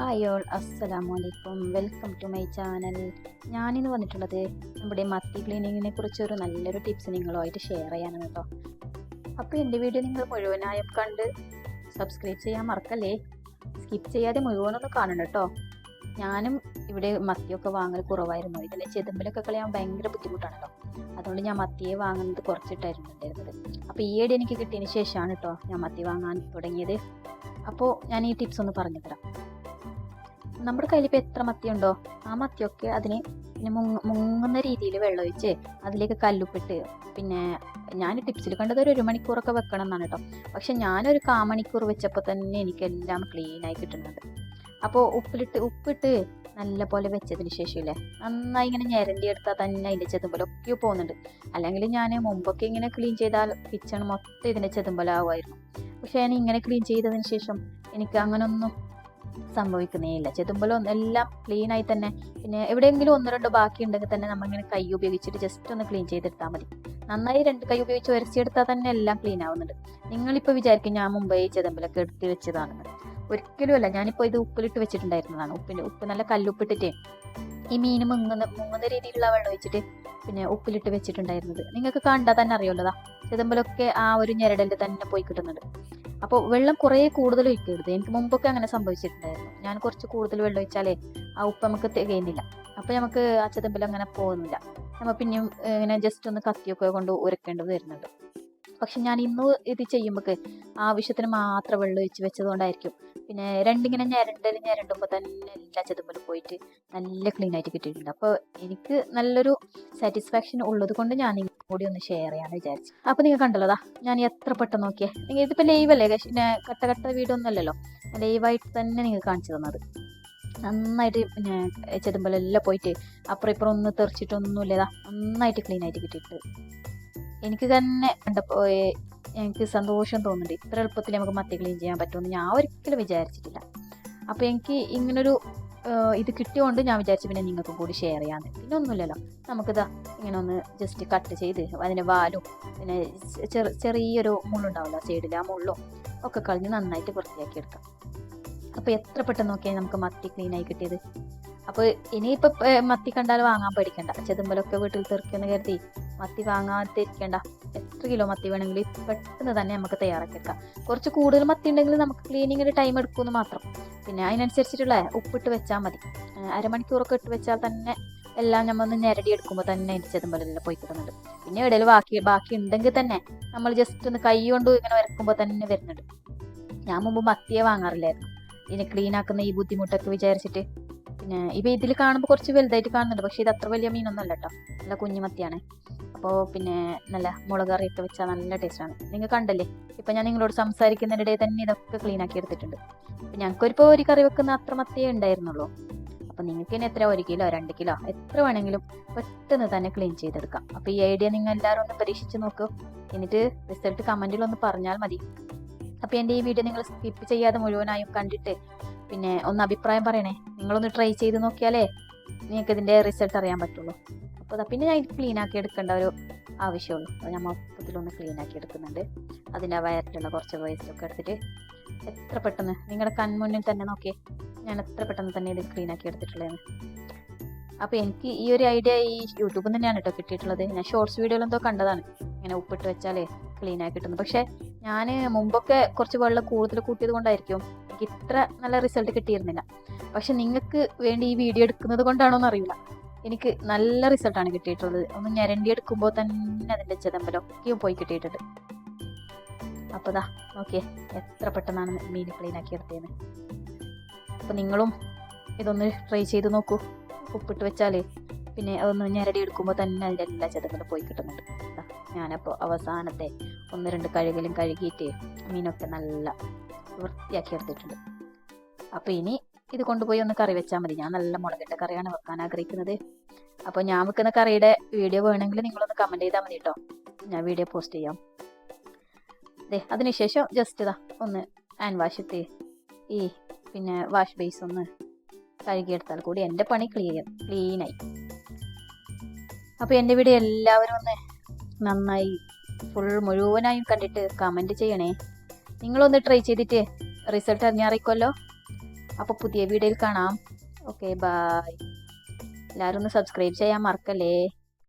Hi all അസ്സലാമു അലൈക്കും welcome to my channel ഞാനിന്ന് വന്നിട്ടുള്ളത് നമ്മുടെ മത്തി ക്ലീനിങ്ങിനെ കുറിച്ചൊരു നല്ലൊരു ടിപ്സ് നിങ്ങളുമായിട്ട് ഷെയർ ചെയ്യാനാണ് കേട്ടോ അപ്പോൾ എന്റെ വീഡിയോ നിങ്ങൾ മുഴുവനായും കണ്ട് സബ്സ്ക്രൈബ് ചെയ്യാൻ മറക്കല്ലേ? സ്കിപ്പ് ചെയ്യാതെ മുഴുവനൊന്ന് കാണണം കേട്ടോ ഞാനും ഇവിടെ മത്തിയൊക്കെ വാങ്ങൽ കുറവായിരുന്നു. ഇതിലെ ചെതുമ്പിലൊക്കെ കളയാൻ ഭയങ്കര ബുദ്ധിമുട്ടാണല്ലോ അതുകൊണ്ട് ഞാൻ മത്തിയെ വാങ്ങുന്നത് കുറച്ചിട്ടായിരുന്നു ഉണ്ടായിരുന്നത്. അപ്പോൾ ഈയിടെ എനിക്ക് കിട്ടിയതിന് ശേഷമാണ് കേട്ടോ ഞാൻ മത്തി വാങ്ങാൻ തുടങ്ങിയത്. അപ്പോൾ ഞാൻ ഈ ടിപ്സ് ഒന്ന് പറഞ്ഞു തരാം നമ്മുടെ കയ്യിൽ ഇപ്പോൾ എത്ര മത്തിയുണ്ടോ? ആ മത്തിയൊക്കെ അതിന് പിന്നെ മുങ്ങ മുങ്ങുന്ന രീതിയിൽ വെള്ളമൊഴിച്ച് അതിലേക്ക് കല്ലുപ്പിട്ട് പിന്നെ ഞാൻ ടിപ്സിൽ കണ്ടത് ഒരു ഒരു മണിക്കൂറൊക്കെ വെക്കണം എന്നാണ് കേട്ടോ. പക്ഷെ ഞാനൊരു കാ മണിക്കൂർ വെച്ചപ്പോൾ തന്നെ എനിക്കെല്ലാം ക്ലീനായി കിട്ടുന്നുണ്ട് അപ്പോൾ ഉപ്പിലിട്ട് ഉപ്പിട്ട് നല്ല പോലെ വെച്ചതിന് ശേഷമില്ലേ? നന്നായി ഇങ്ങനെ ഞരണ്ടി എടുത്താൽ തന്നെ അതിന്റെ ചെതുമ്പലൊക്കെ പോകുന്നുണ്ട്. അല്ലെങ്കിൽ ഞാൻ മുമ്പൊക്കെ ഇങ്ങനെ ക്ലീൻ ചെയ്താൽ കിച്ചൺ മൊത്തം ഇതിന്റെ ചെതുമ്പലാവുമായിരുന്നു. പക്ഷേ ഞാൻ ഇങ്ങനെ ക്ലീൻ ചെയ്തതിന് ശേഷം എനിക്ക് അങ്ങനൊന്നും സംഭവിക്കുന്നേ ഇല്ല ചെതുമ്പലും എല്ലാം ക്ലീൻ ആയി തന്നെ. പിന്നെ എവിടെയെങ്കിലും ഒന്ന് രണ്ടോ ബാക്കി ഉണ്ടെങ്കിൽ തന്നെ നമ്മൾ ഇങ്ങനെ കൈ ഉപയോഗിച്ചിട്ട് ജസ്റ്റ് ഒന്ന് ക്ലീൻ ചെയ്തെടുത്താൽ മതി. നന്നായി രണ്ട് കൈ ഉപയോഗിച്ച് ഉരച്ചെടുത്താൽ തന്നെ എല്ലാം ക്ലീൻ ആവുന്നുണ്ട്. നിങ്ങളിപ്പോൾ വിചാരിക്കും ഞാൻ ഈ ചെതമ്പലൊക്കെ എടുത്ത് വെച്ചതാണെന്ന് ഒരിക്കലും അല്ല. ഞാനിപ്പോൾ ഇത് ഉപ്പിലിട്ട് വെച്ചിട്ടുണ്ടായിരുന്നതാണ്. ഉപ്പിന് ഉപ്പ് നല്ല കല്ലുപ്പിട്ടിട്ട് ഈ മീൻ മുങ്ങുന്ന മുങ്ങുന്ന രീതിയിലുള്ള വെള്ളം ഒഴിച്ചിട്ട് പിന്നെ ഉപ്പിലിട്ട് വെച്ചിട്ടുണ്ടായിരുന്നത്. നിങ്ങൾക്ക് കണ്ടാൽ തന്നെ അറിയുള്ളതാ ചെതമ്പലൊക്കെ ആ ഒരു ഞെരടലിൽ തന്നെ പോയി കിട്ടുന്നുണ്ട് അപ്പോൾ വെള്ളം കുറേ കൂടുതൽ ഒഴിക്കരുത്. എനിക്ക് മുമ്പൊക്കെ അങ്ങനെ സംഭവിച്ചിട്ടുണ്ടായിരുന്നു. ഞാൻ കുറച്ച് കൂടുതൽ വെള്ളം ഒഴിച്ചാലേ ആ ഉപ്പ് നമുക്ക് തികയുന്നില്ല. അപ്പോൾ നമുക്ക് ആ ചെതമ്പൽ അങ്ങനെ പോകുന്നില്ല. നമ്മൾ പിന്നെയും ഇങ്ങനെ ജസ്റ്റ് ഒന്ന് കത്തിയൊക്കെ കൊണ്ട് ഉരക്കേണ്ടത് വരുന്നുണ്ട്. പക്ഷെ ഞാൻ ഇന്ന് ഇത് ചെയ്യുമ്പോൾ ആവശ്യത്തിന് മാത്രം വെള്ളം ഒഴിച്ച് വെച്ചതുകൊണ്ടായിരിക്കും. പിന്നെ രണ്ടിങ്ങനെ ഞരണ്ടൽ ഞരണ്ടുമ്പോൾ തന്നെ എല്ലാ ചെതുമ്പലും പോയിട്ട് നല്ല ക്ലീൻ ആയിട്ട് കിട്ടിയിട്ടുണ്ട്. അപ്പോൾ എനിക്ക് നല്ലൊരു സാറ്റിസ്ഫാക്ഷൻ ഉള്ളത് കൊണ്ട് ഞാൻ കൂടി ഒന്ന് ഷെയർ ചെയ്യാമെന്ന് വിചാരിച്ചു. അപ്പോൾ നിങ്ങൾ കണ്ടല്ലോതാ ഞാൻ എത്ര പെട്ടെന്ന് നോക്കിയേ. നിങ്ങൾ ഇതിപ്പോൾ ലൈവ് അല്ലേ? കഷ്- പിന്നെ കട്ട കട്ട വീഡിയോ ഒന്നുമല്ലല്ലോ ലൈവായിട്ട് തന്നെ നിങ്ങൾ കാണിച്ചു തന്നത്. നന്നായിട്ട് പിന്നെ ചെതുമ്പലെല്ലാം പോയിട്ട് അപ്പുറം ഇപ്പുറം ഒന്ന് തെറിച്ചിട്ടൊന്നുമില്ലതാ നന്നായിട്ട് ക്ലീൻ ആയിട്ട് കിട്ടിയിട്ടുണ്ട്. എനിക്ക് തന്നെ കണ്ടപ്പോൾ എനിക്ക് സന്തോഷം തോന്നുന്നുണ്ട്. ഇത്ര എളുപ്പത്തിൽ നമുക്ക് മത്തി ക്ലീൻ ചെയ്യാൻ പറ്റുമെന്ന് ഞാൻ ഒരിക്കലും വിചാരിച്ചിട്ടില്ല. അപ്പോൾ എനിക്ക് ഇങ്ങനൊരു ഇത് കിട്ടിയോണ്ട് ഞാൻ വിചാരിച്ചു പിന്നെ നിങ്ങൾക്കും കൂടി ഷെയർ ചെയ്യാന്ന്. പിന്നെ ഒന്നുമില്ലല്ലോ. നമുക്കിതാ ഇങ്ങനെ ഒന്ന് ജസ്റ്റ് കട്ട് ചെയ്ത് അതിന്റെ വാലും പിന്നെ ചെറു ചെറിയൊരു മുള്ളുണ്ടാവുമല്ലോ സൈഡിൽ ആ മുള്ളും ഒക്കെ കളഞ്ഞ് നന്നായിട്ട് വൃത്തിയാക്കി എടുക്കാം. അപ്പോൾ എത്ര പെട്ടെന്ന് നോക്കിയാൽ നമുക്ക് മത്തി ക്ലീൻ ആയി കിട്ടിയത്? അപ്പോൾ ഇനിയിപ്പോൾ മത്തി കണ്ടാൽ വാങ്ങാൻ പേടിക്കണ്ട. ചെതുമ്പലൊക്കെ വീട്ടിൽ തെറിക്കുമെന്ന് കരുതി. മത്തി വാങ്ങാതിരിക്കേണ്ട. എത്ര കിലോ മത്തി വേണമെങ്കിലും പെട്ടെന്ന് തന്നെ നമുക്ക് തയ്യാറാക്കി എടുക്കാം കുറച്ച് കൂടുതൽ മത്തി ഉണ്ടെങ്കിൽ നമുക്ക് ക്ലീനിങ്ങിന് ടൈം എടുക്കുമെന്ന് മാത്രം. പിന്നെ അതിനനുസരിച്ചിട്ടുള്ള ഉപ്പിട്ട് വെച്ചാൽ മതി. അരമണിക്കൂറൊക്കെ ഇട്ട് വെച്ചാൽ തന്നെ എല്ലാം നമ്മൾ ഒന്ന് ഞെരടി എടുക്കുമ്പോൾ തന്നെ അതിന്റെ ചെതുമ്പലെല്ലാം പോയി കിട്ടുന്നുണ്ട്. പിന്നെ ഇടയിൽ ബാക്കി ബാക്കി ഉണ്ടെങ്കിൽ തന്നെ നമ്മൾ ജസ്റ്റ് ഒന്ന് കൈ കൊണ്ട് ഇങ്ങനെ വരക്കുമ്പോൾ തന്നെ വരുന്നുണ്ട്. ഞാൻ മുമ്പ് മത്തിയെ വാങ്ങാറില്ലായിരുന്നു. ഇതിനെ ക്ലീൻ ആക്കുന്ന ഈ ബുദ്ധിമുട്ടൊക്കെ വിചാരിച്ചിട്ട്. പിന്നെ ഇപ്പം ഇതിൽ കാണുമ്പോൾ കുറച്ച് വലുതായിട്ട് കാണുന്നുണ്ട്. പക്ഷേ ഇത് അത്ര വലിയ മീനൊന്നും അല്ല കേട്ടോ. നല്ല കുഞ്ഞു മത്തിയാണ്. അപ്പോൾ പിന്നെ നല്ല മുളക് കറിയൊക്കെ വെച്ചാൽ നല്ല ടേസ്റ്റാണ്. നിങ്ങൾ കണ്ടല്ലേ? ഇപ്പം ഞാൻ നിങ്ങളോട് സംസാരിക്കുന്നതിനിടെ തന്നെ ഇതൊക്കെ ക്ലീൻ ആക്കി എടുത്തിട്ടുണ്ട്. അപ്പം ഞങ്ങൾക്കൊരിപ്പോൾ ഒരു കറി വെക്കുന്ന അത്ര മത്തേ ഉണ്ടായിരുന്നുള്ളൂ. അപ്പം നിങ്ങൾക്ക് ഇനി എത്ര? ഒരു കിലോ രണ്ട് കിലോ? എത്ര വേണമെങ്കിലും പെട്ടെന്ന് തന്നെ ക്ലീൻ ചെയ്തെടുക്കാം. അപ്പോൾ ഈ ഐഡിയ നിങ്ങൾ എല്ലാവരും ഒന്ന് പരീക്ഷിച്ച് നോക്കൂ. എന്നിട്ട് റിസൾട്ട് കമന്റിൽ ഒന്ന് പറഞ്ഞാൽ മതി. അപ്പോൾ എന്റെ ഈ വീഡിയോ നിങ്ങൾ സ്കിപ്പ് ചെയ്യാതെ മുഴുവനായും കണ്ടിട്ട് പിന്നെ ഒന്ന് അഭിപ്രായം പറയണേ. നിങ്ങളൊന്ന് ട്രൈ ചെയ്ത് നോക്കിയാലേ നിങ്ങൾക്ക് ഇതിന്റെ റിസൾട്ട് അറിയാൻ പറ്റുള്ളൂ. അപ്പോൾ പിന്നെ ഞാൻ ക്ലീൻ ആക്കി എടുക്കേണ്ട ഒരു ആവശ്യമുള്ളൂ. അപ്പോൾ ഞാൻ മൊത്തത്തിലൊന്ന് ക്ലീൻ ആക്കി എടുക്കുന്നുണ്ട്. അതിന്റെ വയറ്റിലുള്ള കുറച്ച് വേസ്റ്റൊക്കെ എടുത്തിട്ട് എത്ര പെട്ടെന്ന് നിങ്ങളുടെ കൺമുന്നിൽ തന്നെ നോക്കിയേ. ഞാൻ എത്ര പെട്ടെന്ന് തന്നെ ഇത് ക്ലീൻ ആക്കി എടുത്തിട്ടുള്ളതാണ് അപ്പോൾ എനിക്ക് ഈ ഒരു ഐഡിയ ഈ യൂട്യൂബിൽ തന്നെയാണ് കേട്ടോ കിട്ടിയിട്ടുള്ളത്. ഞാൻ ഷോർട്സ് വീഡിയോയിലെന്തോ കണ്ടതാണ്. ഇങ്ങനെ ഉപ്പിട്ട് വെച്ചാലേ ക്ലീൻ ആക്കി കിട്ടുന്നത് പക്ഷേ ഞാൻ മുമ്പൊക്കെ കുറച്ച് വെള്ളം കൂടുതൽ കൂട്ടിയത് കൊണ്ടായിരിക്കും എനിക്ക് ഇത്ര നല്ല റിസൾട്ട് കിട്ടിയിരുന്നില്ല. പക്ഷെ നിങ്ങൾക്ക് വേണ്ടി ഈ വീഡിയോ എടുക്കുന്നത് കൊണ്ടാണോ എന്നറിയില്ല എനിക്ക് നല്ല റിസൾട്ടാണ് കിട്ടിയിട്ടുള്ളത്. ഒന്ന് ഞരണ്ടി എടുക്കുമ്പോൾ തന്നെ അതിന്റെ ചെതമ്പലൊക്കെയും പോയി കിട്ടിയിട്ടുണ്ട്. അപ്പോൾ ദാ ഓക്കെ എത്ര പെട്ടെന്നാണ് മീൻ ക്ലീൻ ആക്കി എടുത്തതെന്ന്. അപ്പോൾ നിങ്ങളും ഇതൊന്ന് ട്രൈ ചെയ്ത് നോക്കൂ. ഉപ്പിട്ട് വെച്ചാലേ പിന്നെ അതൊന്ന് ഞരടി എടുക്കുമ്പോൾ തന്നെ അതിന്റെ എല്ലാ ചെതമ്പലും പോയി കിട്ടുന്നുണ്ട്. ഞാനപ്പോൾ അവസാനത്തെ ഒന്ന് രണ്ട് കഴുകലും കഴുകിയിട്ട് മീനൊക്കെ നല്ല വൃത്തിയാക്കി എടുത്തിട്ടുണ്ട്. അപ്പോൾ ഇനി ഇത് കൊണ്ടുപോയി ഒന്ന് കറി വെച്ചാൽ മതി. ഞാൻ നല്ല മുളകിട്ട കറിയാണ് വെക്കാൻ ആഗ്രഹിക്കുന്നത്. അപ്പോൾ ഞാൻ വെക്കുന്ന കറിയുടെ വീഡിയോ വേണമെങ്കിൽ നിങ്ങളൊന്ന് കമന്റ് ചെയ്താൽ മതി കേട്ടോ ഞാൻ വീഡിയോ പോസ്റ്റ് ചെയ്യാം. അതെ അതിനുശേഷം ജസ്റ്റ് ഇതാ ഒന്ന് ഹാൻഡ് വാഷ് എത്തി ഈ പിന്നെ വാഷ് ബേസ് ഒന്ന് കഴുകിയെടുത്താൽ കൂടി എന്റെ പണി ക്ലിയർ ക്ലീനായി അപ്പോൾ എന്റെ വീഡിയോ എല്ലാവരും ഒന്ന് നന്നായി ഫുൾ മുഴുവനായും കണ്ടിട്ട് കമന്റ് ചെയ്യണേ. നിങ്ങളൊന്ന് ട്രൈ ചെയ്തിട്ട് റിസൾട്ട് അറിഞ്ഞറിയിക്കുമല്ലോ അപ്പോൾ പുതിയ വീഡിയോയിൽ കാണാം. ഓക്കെ ബായ് എല്ലാവരും ഒന്ന് സബ്സ്ക്രൈബ് ചെയ്യാൻ മറക്കല്ലേ?